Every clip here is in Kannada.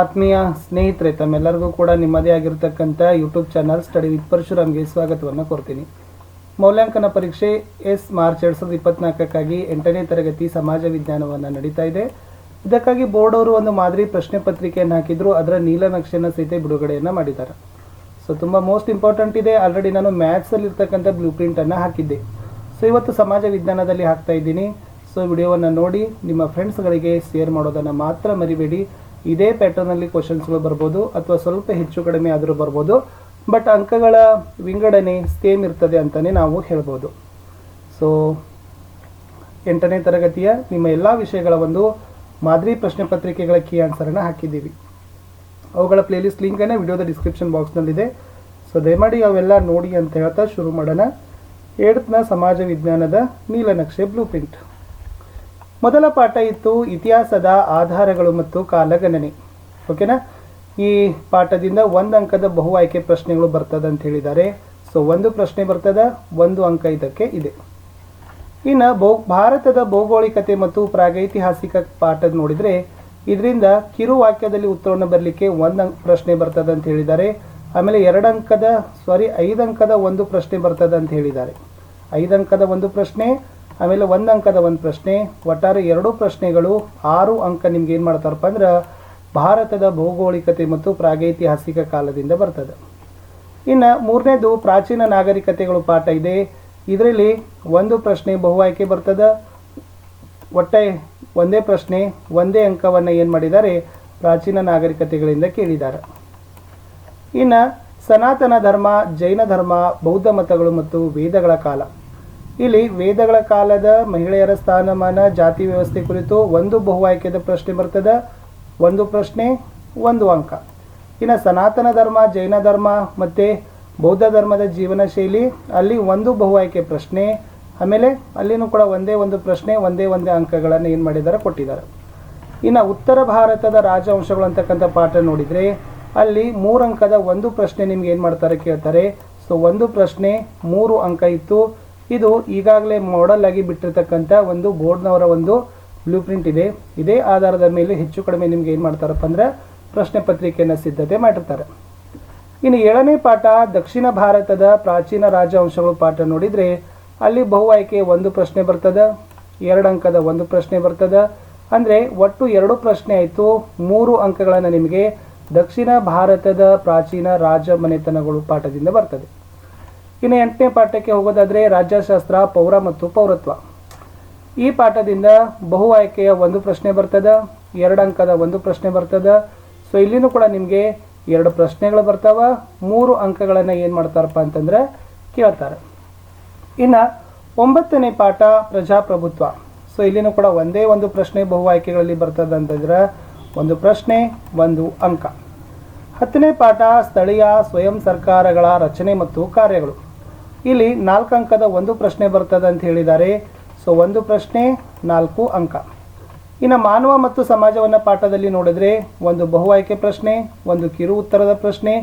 ಆತ್ಮೀಯ ಸ್ನೇಹಿತರೆ, ತಮ್ಮೆಲ್ಲರಿಗೂ ಕೂಡ ನಿಮ್ಮದೇ ಆಗಿರತಕ್ಕಂಥ ಯೂಟ್ಯೂಬ್ ಚಾನಲ್ ಸ್ಟಡಿ ವಿತ್ ಪರಶುರಾಮ್ಗೆ ಸ್ವಾಗತವನ್ನು ಕೋರ್ತೀನಿ. ಮೌಲ್ಯಾಂಕನ ಪರೀಕ್ಷೆ ಎಸ್ ಮಾರ್ಚ್ ಎರಡು ಸಾವಿರದ ಇಪ್ಪತ್ನಾಲ್ಕಕ್ಕಾಗಿ ಎಂಟನೇ ತರಗತಿ ಸಮಾಜ ವಿಜ್ಞಾನವನ್ನು ನಡೀತಾ ಇದೆ. ಇದಕ್ಕಾಗಿ ಬೋರ್ಡ್ ಅವರು ಒಂದು ಮಾದರಿ ಪ್ರಶ್ನೆ ಪತ್ರಿಕೆಯನ್ನು ಹಾಕಿದ್ರು, ಅದರ ನೀಲನಕ್ಷೆಯನ್ನು ಸಹಿತ ಬಿಡುಗಡೆಯನ್ನು ಮಾಡಿದ್ದಾರೆ. ಸೊ ತುಂಬ ಮೋಸ್ಟ್ ಇಂಪಾರ್ಟೆಂಟ್ ಇದೆ. ಆಲ್ರೆಡಿ ನಾನು ಮ್ಯಾಥ್ಸಲ್ಲಿ ಇರ್ತಕ್ಕಂಥ ಬ್ಲೂ ಪ್ರಿಂಟನ್ನು ಹಾಕಿದ್ದೆ. ಸೊ ಇವತ್ತು ಸಮಾಜ ವಿಜ್ಞಾನದಲ್ಲಿ ಹಾಕ್ತಾ ಇದ್ದೀನಿ. ಸೊ ವಿಡಿಯೋವನ್ನು ನೋಡಿ, ನಿಮ್ಮ ಫ್ರೆಂಡ್ಸ್ಗಳಿಗೆ ಶೇರ್ ಮಾಡೋದನ್ನು ಮಾತ್ರ ಮರಿಬೇಡಿ. ಇದೇ ಪ್ಯಾಟರ್ನಲ್ಲಿ ಕ್ವಶನ್ಸ್ಗಳು ಬರ್ಬೋದು ಅಥವಾ ಸ್ವಲ್ಪ ಹೆಚ್ಚು ಕಡಿಮೆ ಆದರೂ ಬರ್ಬೋದು. ಬಟ್ ಅಂಕಗಳ ವಿಂಗಡಣೆ ಸೇಮ್ ಇರ್ತದೆ ಅಂತಲೇ ನಾವು ಹೇಳ್ಬೋದು. ಸೊ ಎಂಟನೇ ತರಗತಿಯ ನಿಮ್ಮ ಎಲ್ಲ ವಿಷಯಗಳ ಒಂದು ಮಾದರಿ ಪ್ರಶ್ನೆ ಪತ್ರಿಕೆಗಳ ಕೀ ಆನ್ಸರನ್ನು ಹಾಕಿದ್ದೀವಿ. ಅವುಗಳ ಪ್ಲೇಲಿಸ್ಟ್ ಲಿಂಕನ್ನು ವಿಡಿಯೋದ ಡಿಸ್ಕ್ರಿಪ್ಷನ್ ಬಾಕ್ಸ್ನಲ್ಲಿದೆ ಸೊ ದಯಮಾಡಿ ಅವೆಲ್ಲ ನೋಡಿ ಅಂತ ಹೇಳ್ತಾ ಶುರು ಮಾಡೋಣ. ಏಡ್ತ್ನ ಸಮಾಜ ವಿಜ್ಞಾನದ ನೀಲನಕ್ಷೆ ಬ್ಲೂ ಪ್ರಿಂಟ್ ಮೊದಲ ಪಾಠ ಇತ್ತು ಇತಿಹಾಸದ ಆಧಾರಗಳು ಮತ್ತು ಕಾಲಗಣನೆ. ಓಕೆನಾ ಈ ಪಾಠದಿಂದ ಒಂದು ಅಂಕದ ಬಹು ಆಯ್ಕೆ ಪ್ರಶ್ನೆಗಳು ಬರ್ತದೆ ಅಂತ ಹೇಳಿದ್ದಾರೆ. ಸೊ ಒಂದು ಪ್ರಶ್ನೆ ಬರ್ತದ, ಒಂದು ಅಂಕ ಇದಕ್ಕೆ ಇದೆ. ಇನ್ನು ಭೌ, ಭಾರತದ ಭೌಗೋಳಿಕತೆ ಮತ್ತು ಪ್ರಾಗೈತಿಹಾಸಿಕ ಪಾಠ ನೋಡಿದರೆ, ಇದರಿಂದ ಕಿರು ವಾಕ್ಯದಲ್ಲಿ ಉತ್ತರವನ್ನು ಬರಲಿಕ್ಕೆ ಒಂದು ಅಂಕ, ಪ್ರಶ್ನೆ ಬರ್ತದೆ ಅಂತ ಹೇಳಿದ್ದಾರೆ. ಆಮೇಲೆ ಎರಡು ಅಂಕದ ಸಾರಿ ಐದು ಅಂಕದ ಒಂದು ಪ್ರಶ್ನೆ ಬರ್ತದೆ ಅಂತ ಹೇಳಿದ್ದಾರೆ. ಐದು ಅಂಕದ ಒಂದು ಪ್ರಶ್ನೆ ಆಮೇಲೆ ಒಂದು ಅಂಕದ ಒಂದು ಪ್ರಶ್ನೆ, ಒಟ್ಟಾರೆ ಎರಡೂ ಪ್ರಶ್ನೆಗಳು ಆರು ಅಂಕ ನಿಮ್ಗೆ ಏನು ಮಾಡ್ತಾರಪ್ಪ ಅಂದ್ರೆ ಭಾರತದ ಭೌಗೋಳಿಕತೆ ಮತ್ತು ಪ್ರಾಗೈತಿಹಾಸಿಕ ಕಾಲದಿಂದ ಬರ್ತದೆ. ಇನ್ನು ಮೂರನೇದು ಪ್ರಾಚೀನ ನಾಗರಿಕತೆಗಳು ಪಾಠ ಇದೆ. ಇದರಲ್ಲಿ ಒಂದು ಪ್ರಶ್ನೆ ಬಹು ಆಯ್ಕೆ ಬರ್ತದೆ. ಒಟ್ಟೆ ಒಂದೇ ಪ್ರಶ್ನೆ, ಒಂದೇ ಅಂಕವನ್ನು ಏನು ಮಾಡಿದ್ದಾರೆ? ಪ್ರಾಚೀನ ನಾಗರಿಕತೆಗಳಿಂದ ಕೇಳಿದ್ದಾರೆ. ಇನ್ನು ಸನಾತನ ಧರ್ಮ, ಜೈನ ಧರ್ಮ, ಬೌದ್ಧ ಮತಗಳು ಮತ್ತು ವೇದಗಳ ಕಾಲ. ಇಲ್ಲಿ ವೇದಗಳ ಕಾಲದ ಮಹಿಳೆಯರ ಸ್ಥಾನಮಾನ, ಜಾತಿ ವ್ಯವಸ್ಥೆ ಕುರಿತು ಒಂದು ಬಹು ಆಯ್ಕೆದ ಪ್ರಶ್ನೆ ಬರ್ತದೆ. ಒಂದು ಪ್ರಶ್ನೆ, ಒಂದು ಅಂಕ. ಇನ್ನು ಸನಾತನ ಧರ್ಮ, ಜೈನ ಧರ್ಮ ಮತ್ತು ಬೌದ್ಧ ಧರ್ಮದ ಜೀವನ ಶೈಲಿ, ಅಲ್ಲಿ ಒಂದು ಬಹು ಆಯ್ಕೆ ಪ್ರಶ್ನೆ, ಆಮೇಲೆ ಅಲ್ಲಿನೂ ಕೂಡ ಒಂದೇ ಒಂದು ಪ್ರಶ್ನೆ, ಒಂದೇ ಒಂದೇ ಅಂಕಗಳನ್ನು ಏನು ಮಾಡಿದ್ದಾರೆ, ಕೊಟ್ಟಿದ್ದಾರೆ. ಇನ್ನು ಉತ್ತರ ಭಾರತದ ರಾಜವಂಶಗಳು ಅಂತಕ್ಕಂಥ ಪಾಠ ನೋಡಿದರೆ, ಅಲ್ಲಿ ಮೂರು ಅಂಕದ ಒಂದು ಪ್ರಶ್ನೆ ನಿಮ್ಗೆ ಏನು ಮಾಡ್ತಾರೆ ಕೇಳ್ತಾರೆ. ಸೊ ಒಂದು ಪ್ರಶ್ನೆ, ಮೂರು ಅಂಕ ಇತ್ತು. ಇದು ಈಗಾಗಲೇ ಮಾಡೆಲ್ ಆಗಿ ಬಿಟ್ಟಿರ್ತಕ್ಕಂಥ ಒಂದು ಬೋರ್ಡ್ನವರ ಒಂದು ಬ್ಲೂ ಪ್ರಿಂಟ್ ಇದೆ. ಇದೇ ಆಧಾರದ ಮೇಲೆ ಹೆಚ್ಚು ಕಡಿಮೆ ನಿಮ್ಗೆ ಏನು ಮಾಡ್ತಾರಪ್ಪ ಅಂದ್ರೆ ಪ್ರಶ್ನೆ ಪತ್ರಿಕೆಯನ್ನು ಸಿದ್ಧತೆ ಮಾಡಿರ್ತಾರೆ. ಇನ್ನು ಏಳನೇ ಪಾಠ, ದಕ್ಷಿಣ ಭಾರತದ ಪ್ರಾಚೀನ ರಾಜವಂಶಗಳು ಪಾಠ ನೋಡಿದರೆ ಅಲ್ಲಿ ಬಹು ಆಯ್ಕೆ ಒಂದು ಪ್ರಶ್ನೆ ಬರ್ತದೆ, ಎರಡು ಅಂಕದ ಒಂದು ಪ್ರಶ್ನೆ ಬರ್ತದೆ. ಅಂದರೆ ಒಟ್ಟು ಎರಡು ಪ್ರಶ್ನೆ ಆಯಿತು, ಮೂರು ಅಂಕಗಳನ್ನು ನಿಮಗೆ ದಕ್ಷಿಣ ಭಾರತದ ಪ್ರಾಚೀನ ರಾಜ ಮನೆತನಗಳು ಪಾಠದಿಂದ ಬರ್ತದೆ. ಇನ್ನು ಎಂಟನೇ ಪಾಠಕ್ಕೆ ಹೋಗೋದಾದರೆ ರಾಜ್ಯಶಾಸ್ತ್ರ, ಪೌರ ಮತ್ತು ಪೌರತ್ವ. ಈ ಪಾಠದಿಂದ ಬಹು ಆಯ್ಕೆಯ ಒಂದು ಪ್ರಶ್ನೆ ಬರ್ತದೆ, ಎರಡು ಅಂಕದ ಒಂದು ಪ್ರಶ್ನೆ ಬರ್ತದೆ. ಸೊ ಇಲ್ಲಿನೂ ಕೂಡ ನಿಮಗೆ ಎರಡು ಪ್ರಶ್ನೆಗಳು ಬರ್ತಾವೆ. ಮೂರು ಅಂಕಗಳನ್ನು ಏನು ಮಾಡ್ತಾರಪ್ಪ ಅಂತಂದ್ರೆ ಕೇಳ್ತಾರೆ. ಇನ್ನು ಒಂಬತ್ತನೇ ಪಾಠ ಪ್ರಜಾಪ್ರಭುತ್ವ. ಸೊ ಇಲ್ಲಿನೂ ಕೂಡ ಒಂದೇ ಒಂದು ಪ್ರಶ್ನೆ ಬಹು ಆಯ್ಕೆಗಳಲ್ಲಿ ಬರ್ತದೆ ಅಂತಂದ್ರೆ ಒಂದು ಪ್ರಶ್ನೆ, ಒಂದು ಅಂಕ. ಹತ್ತನೇ ಪಾಠ ಸ್ಥಳೀಯ ಸ್ವಯಂ ಸರ್ಕಾರಗಳ ರಚನೆ ಮತ್ತು ಕಾರ್ಯಗಳು. ಇಲ್ಲಿ ನಾಲ್ಕು ಅಂಕದ ಒಂದು ಪ್ರಶ್ನೆ ಬರ್ತದೆ ಅಂತ ಹೇಳಿದ್ದಾರೆ. ಸೊ ಒಂದು ಪ್ರಶ್ನೆ, ನಾಲ್ಕು ಅಂಕ. ಇನ್ನು ಮಾನವ ಮತ್ತು ಸಮಾಜವನ್ನು ಪಾಠದಲ್ಲಿ ನೋಡಿದ್ರೆ ಒಂದು ಬಹು ಆಯ್ಕೆ ಪ್ರಶ್ನೆ, ಒಂದು ಕಿರು ಉತ್ತರದ ಪ್ರಶ್ನೆ,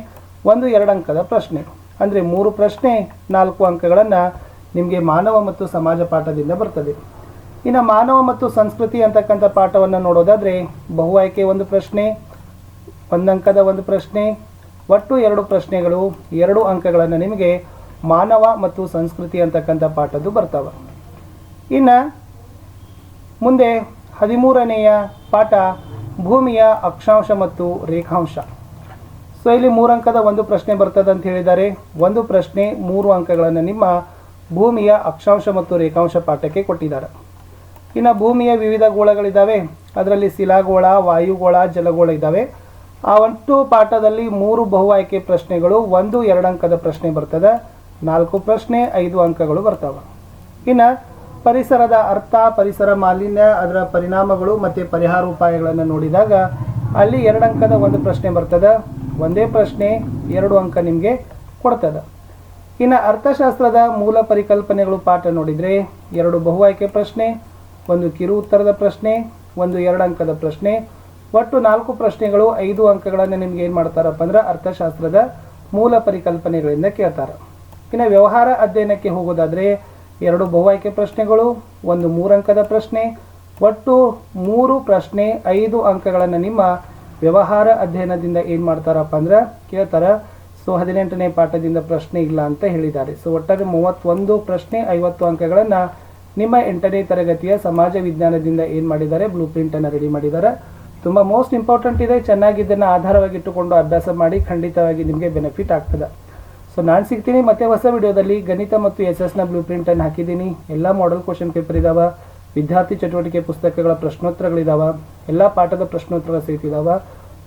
ಒಂದು ಎರಡು ಅಂಕದ ಪ್ರಶ್ನೆ. ಅಂದರೆ ಮೂರು ಪ್ರಶ್ನೆ, ನಾಲ್ಕು ಅಂಕಗಳನ್ನು ನಿಮಗೆ ಮಾನವ ಮತ್ತು ಸಮಾಜ ಪಾಠದಿಂದ ಬರ್ತದೆ. ಇನ್ನು ಮಾನವ ಮತ್ತು ಸಂಸ್ಕೃತಿ ಅಂತಕ್ಕಂಥ ಪಾಠವನ್ನು ನೋಡೋದಾದರೆ ಬಹು ಆಯ್ಕೆ ಒಂದು ಪ್ರಶ್ನೆ ಒಂದು ಅಂಕದ ಒಂದು ಪ್ರಶ್ನೆ, ಒಟ್ಟು ಎರಡು ಪ್ರಶ್ನೆಗಳು, ಎರಡು ಅಂಕಗಳನ್ನು ನಿಮಗೆ ಮಾನವ ಮತ್ತು ಸಂಸ್ಕೃತಿ ಅಂತಕ್ಕಂಥ ಪಾಠದ್ದು ಬರ್ತವೆ. ಇನ್ನು ಮುಂದೆ ಹದಿಮೂರನೆಯ ಪಾಠ ಭೂಮಿಯ ಅಕ್ಷಾಂಶ ಮತ್ತು ರೇಖಾಂಶ. ಸೊ ಇಲ್ಲಿ ಮೂರಂಕದ ಒಂದು ಪ್ರಶ್ನೆ ಬರ್ತದೆ ಅಂತ ಹೇಳಿದ್ದಾರೆ. ಒಂದು ಪ್ರಶ್ನೆ ಮೂರು ಅಂಕಗಳನ್ನು ನಿಮ್ಮ ಭೂಮಿಯ ಅಕ್ಷಾಂಶ ಮತ್ತು ರೇಖಾಂಶ ಪಾಠಕ್ಕೆ ಕೊಟ್ಟಿದ್ದಾರೆ. ಇನ್ನು ಭೂಮಿಯ ವಿವಿಧ ಗೋಳಗಳಿದ್ದಾವೆ. ಅದರಲ್ಲಿ ಶಿಲಾಗೋಳ, ವಾಯುಗೋಳ, ಜಲಗೋಳ ಇದ್ದಾವೆ. ಆ ಒಟ್ಟು ಪಾಠದಲ್ಲಿ ಮೂರು ಬಹು ಆಯ್ಕೆ ಪ್ರಶ್ನೆಗಳು, ಒಂದು ಅಂಕದ ಪ್ರಶ್ನೆ ಬರ್ತದೆ. ನಾಲ್ಕು ಪ್ರಶ್ನೆ, ಐದು ಅಂಕಗಳು ಬರ್ತವೆ. ಇನ್ನು ಪರಿಸರದ ಅರ್ಥ, ಪರಿಸರ ಮಾಲಿನ್ಯ, ಅದರ ಪರಿಣಾಮಗಳು ಮತ್ತು ಪರಿಹಾರ ಉಪಾಯಗಳನ್ನು ನೋಡಿದಾಗ ಅಲ್ಲಿ ಎರಡು ಅಂಕದ ಒಂದು ಪ್ರಶ್ನೆ ಬರ್ತದೆ. ಒಂದೇ ಪ್ರಶ್ನೆ ಎರಡು ಅಂಕ ನಿಮಗೆ ಕೊಡ್ತದೆ. ಇನ್ನು ಅರ್ಥಶಾಸ್ತ್ರದ ಮೂಲ ಪರಿಕಲ್ಪನೆಗಳು ಪಾಠ ನೋಡಿದರೆ ಎರಡು ಬಹು ಆಯ್ಕೆ ಪ್ರಶ್ನೆ, ಒಂದು ಕಿರು ಉತ್ತರದ ಪ್ರಶ್ನೆ, ಒಂದು ಎರಡು ಅಂಕದ ಪ್ರಶ್ನೆ. ಒಟ್ಟು ನಾಲ್ಕು ಪ್ರಶ್ನೆಗಳು ಐದು ಅಂಕಗಳನ್ನು ನಿಮ್ಗೆ ಏನು ಮಾಡ್ತಾರಪ್ಪ ಅಂದ್ರೆ ಅರ್ಥಶಾಸ್ತ್ರದ ಮೂಲ ಪರಿಕಲ್ಪನೆಗಳಿಂದ ಕೇಳ್ತಾರೆ. ಇನ್ನು ವ್ಯವಹಾರ ಅಧ್ಯಯನಕ್ಕೆ ಹೋಗೋದಾದರೆ ಎರಡು ಬಹು ಆಯ್ಕೆ ಪ್ರಶ್ನೆಗಳು, ಒಂದು ಮೂರು ಅಂಕದ ಪ್ರಶ್ನೆ, ಒಟ್ಟು ಮೂರು ಪ್ರಶ್ನೆ, ಐದು ಅಂಕಗಳನ್ನು ನಿಮ್ಮ ವ್ಯವಹಾರ ಅಧ್ಯಯನದಿಂದ ಏನು ಮಾಡ್ತಾರಪ್ಪ ಅಂದ್ರೆ ಕೇಳ್ತಾರೆ, ಸೊ, ಹದಿನೆಂಟನೇ ಪಾಠದಿಂದ ಪ್ರಶ್ನೆ ಇಲ್ಲ ಅಂತ ಹೇಳಿದ್ದಾರೆ. ಸೊ, ಒಟ್ಟಾರೆ ಮೂವತ್ತೊಂದು ಪ್ರಶ್ನೆ, ಐವತ್ತು ಅಂಕಗಳನ್ನು ನಿಮ್ಮ ಎಂಟನೇ ತರಗತಿಯ ಸಮಾಜ ವಿಜ್ಞಾನದಿಂದ ಏನು ಮಾಡಿದ್ದಾರೆ, ಬ್ಲೂ ಪ್ರಿಂಟನ್ನು ರೆಡಿ ಮಾಡಿದ್ದಾರೆ ತುಂಬ ಮೋಸ್ಟ್ ಇಂಪಾರ್ಟೆಂಟ್ ಇದೆ ಚೆನ್ನಾಗಿ ಇದನ್ನು ಆಧಾರವಾಗಿ ಇಟ್ಟುಕೊಂಡು ಅಭ್ಯಾಸ ಮಾಡಿ ಖಂಡಿತವಾಗಿ ನಿಮಗೆ ಬೆನಿಫಿಟ್ ಆಗ್ತದೆ. ಸೊ ನಾನು ಸಿಗ್ತೀನಿ, ಮತ್ತೆ ಹೊಸ ವಿಡಿಯೋದಲ್ಲಿ ಗಣಿತ ಮತ್ತು ಎಸ್ ಎಸ್ನ ಬ್ಲೂ ಪ್ರಿಂಟನ್ನು ಹಾಕಿದ್ದೀನಿ. ಎಲ್ಲ ಮಾಡೆಲ್ ಕ್ವಶನ್ ಪೇಪರ್ ಇದಾವ, ವಿದ್ಯಾರ್ಥಿ ಚಟುವಟಿಕೆ ಪುಸ್ತಕಗಳ ಪ್ರಶ್ನೋತ್ತರಗಳಿದಾವ, ಎಲ್ಲ ಪಾಠದ ಪ್ರಶ್ನೋತ್ತರ ಸಹಿತ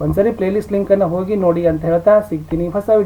ಒಂದ್ಸರಿ ಪ್ಲೇಲಿಸ್ಟ್ ಲಿಂಕನ್ನು ಹೋಗಿ ನೋಡಿ ಅಂತ ಹೇಳ್ತಾ ಸಿಗ್ತೀನಿ. ಹೊಸ